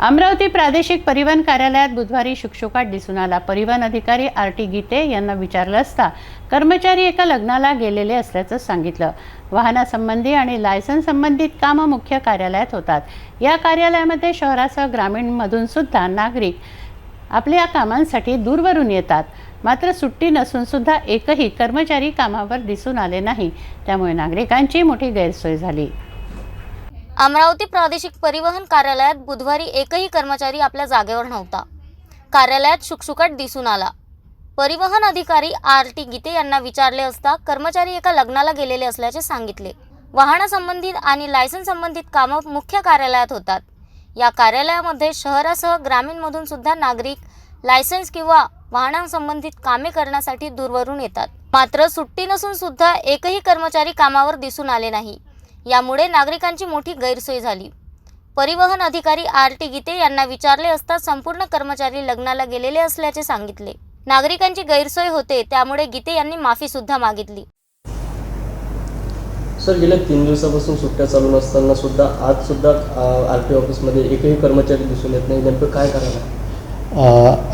अमरावती प्रादेशिक परिवहन कार्यालयात बुधवारी शुकशुकाट दिसून आला. परिवहन अधिकारी आर टी गीते यांना विचारलं असता कर्मचारी एका लग्नाला गेलेले असल्याचं सांगितलं. वाहनासंबंधी आणि लायसन्स संबंधित कामं मुख्य कार्यालयात होतात. या कार्यालयामध्ये शहरासह ग्रामीणमधून सुद्धा नागरिक आपल्या कामांसाठी दूरवरून येतात. मात्र सुट्टी नसून सुद्धा एकही कर्मचारी कामावर दिसून आले नाही. त्यामुळे नागरिकांची मोठी गैरसोय झाली. अमरावती प्रादेशिक परिवहन कार्यालयात बुधवारी एकही कर्मचारी आपल्या जागेवर नव्हता. कार्यालयात शुकशुकाट दिसून आला. परिवहन अधिकारी आर टी गीते यांना विचारले असता कर्मचारी एका लग्नाला गेलेले असल्याचे सांगितले. वाहनासंबंधित आणि लायसन्स संबंधित कामं मुख्य कार्यालयात होतात. या कार्यालयामध्ये शहरासह ग्रामीणमधून सुद्धा नागरिक लायसन्स किंवा वाहनांसंबंधित कामे करण्यासाठी दूरवरून येतात. मात्र सुट्टी नसून सुद्धा एकही कर्मचारी कामावर दिसून आले नाही. यामुळे नागरिकांची मोठी गैरसोय झाली. परिवहन अधिकारी आर टी गीते यांना विचारले असता संपूर्ण कर्मचारी लग्नाला गेलेले असल्याचे सांगितले. नागरिकांची गैरसोय होते त्यामुळे गीते यांनी माफी सुद्धा मागितली. सर गेल्या तीन दिवसापासून सुट्ट्या चालू नसताना सुद्धा आज सुद्धा आर टी ऑफिसमध्ये एकही कर्मचारी दिसून येत नाही. नेमकं काय करायला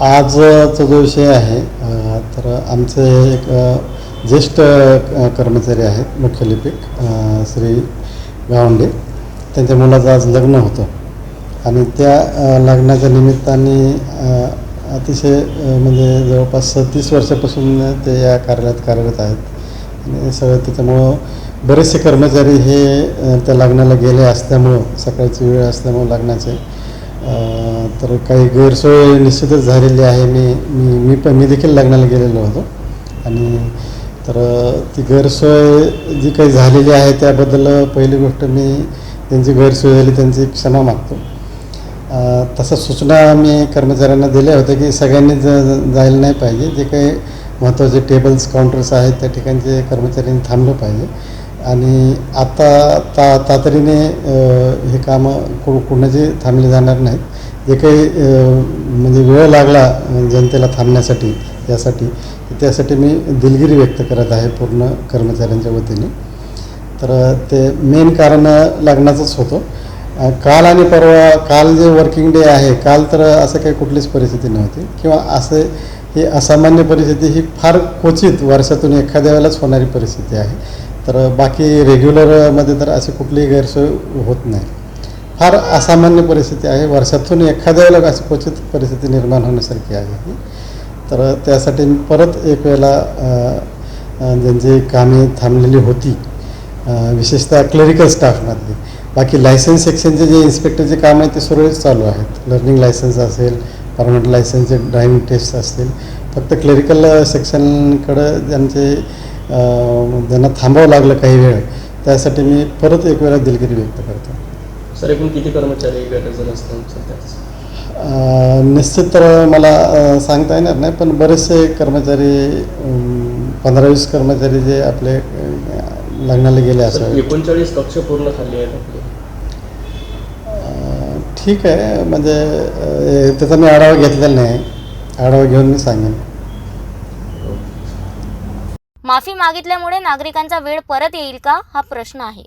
आजचा जो विषय आहे तर आमचे एक ज्येष्ठ कर्मचारी आहेत मुख्य लिपिक श्री गावंडे. त्यांच्या मुलाचं आज लग्न होतं. आणि त्या लग्नाच्या निमित्ताने अतिशय म्हणजे जवळपास तीस वर्षापासून ते या कार्यालयात कार्यरत आहेत. आणि सगळं त्याच्यामुळं बरेचसे कर्मचारी हे त्या लग्नाला गेले असल्यामुळं सकाळची वेळ असल्यामुळं लग्नाचे तर काही गैरसोय निश्चितच झालेली आहे. मी मी मी पण मी देखील लग्नाला गेलेलो होतो. आणि तर ती गैरसोय जी काही झालेली आहे त्याबद्दल पहिली गोष्ट मी त्यांची गैरसोय झाली त्यांची क्षमा मागतो. तसं सूचना मी कर्मचाऱ्यांना दिल्या होत्या की सगळ्यांनी ज जायला नाही पाहिजे. जे काही महत्त्वाचे टेबल्स काउंटर्स आहेत त्या ठिकाणचे कर्मचाऱ्यांनी थांबलं पाहिजे. आणि आता ता तातडीने हे कामं कु कुणाचे थांबले जाणार नाहीत. जे काही म्हणजे वेळ लागला जनतेला थांबण्यासाठी यासाठी त्यासाठी मी दिलगिरी व्यक्त करत आहे पूर्ण कर्मचाऱ्यांच्या वतीने. तर ते मेन कारण लग्नाचंच होतं. काल आणि परवा काल जे वर्किंग डे आहे काल तर असं काही कुठलीच परिस्थिती नव्हती. किंवा असे ही असामान्य परिस्थिती ही फार क्वचित वर्षातून एखाद्या वेळेलाच होणारी परिस्थिती आहे. तर बाकी रेग्युलरमध्ये तर अशी कुठलीही गैरसोय होत नाही. फार असामान्य परिस्थिती आहे. वर्षातून एखाद्या वेळेला अशी क्वचित परिस्थिती निर्माण होण्यासारखी आहे. तर त्यासाठी मी परत एक वेळेला ज्यांची कामे थांबलेली होती विशेषतः क्लरिकल स्टाफमधली बाकी लायसन्स सेक्शनचे जे इन्स्पेक्टरचे काम आहे ते सुरळीत चालू आहेत. लर्निंग लायसन्स असेल परमनंट लायसन्सचे ड्रायव्हिंग टेस्ट असतील. फक्त क्लरिकल सेक्शनकडं ज्यांचे ज्यांना थांबावं लागलं काही वेळ त्यासाठी मी परत एक वेळा दिलगिरी व्यक्त करतो. सर एकूण किती कर्मचारी गैरहजर असतात सध्याच अ, निश्चित तर मला सांगता येणार नाही पण बरेचसे कर्मचारी पंधरा वीस कर्मचारी जे आपले लग्नाला गेले असावे एकोणचाळीस कक्ष पूर्ण खाली आहेत ठीक आहे म्हणजे त्याचा मी आढावा घेतलेला नाही. आढावा घेऊन मी सांगेन. माफी मागितल्यामुळे नागरिकांचा वेळ परत येईल का? हा प्रश्न आहे.